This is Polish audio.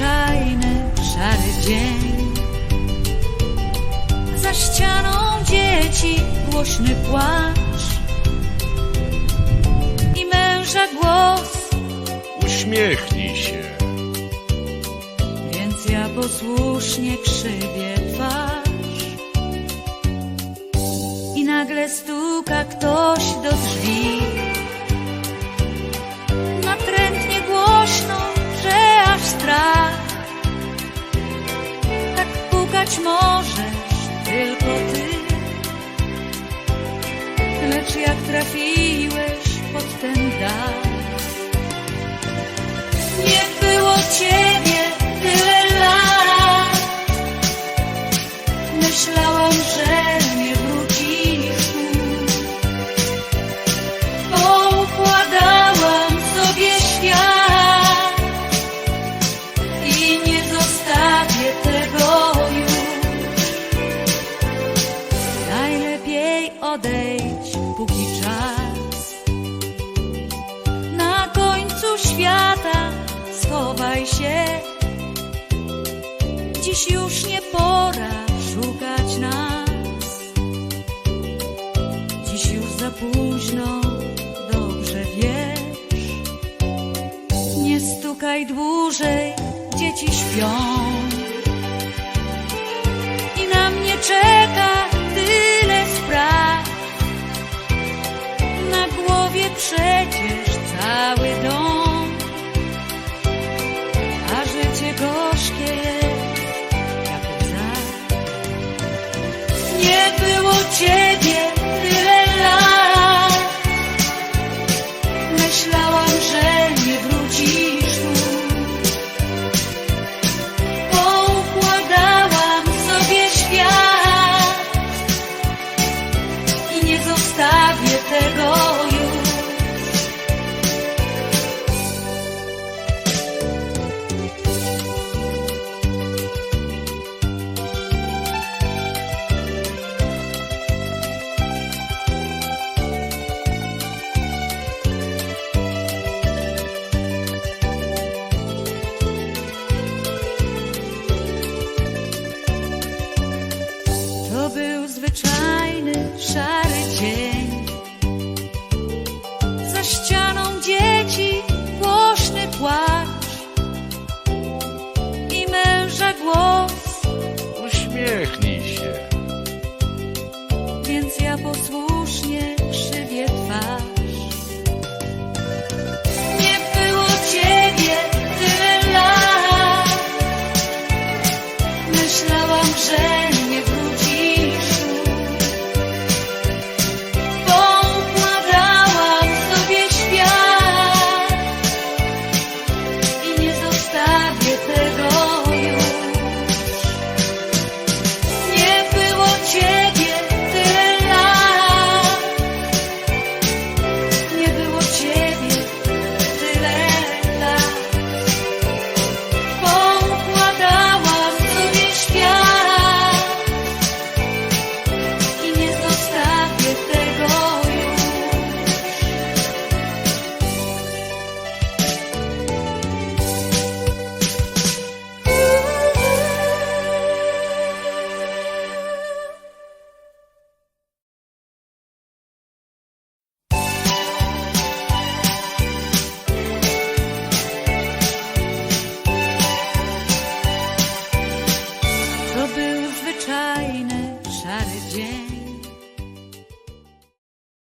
zwyczajny szary dzień. Za ścianą dzieci głośny płacz I męża głos. Uśmiechnij się. Więc ja posłusznie krzywię twarz. I nagle stuka ktoś do drzwi. jak trafiłeś pod ten dach. Nie było cię. świata schowaj się. Dziś już nie pora szukać nas. Dziś już za późno, dobrze wiesz. Nie stukaj dłużej, dzieci śpią. I na mnie czeka. karışça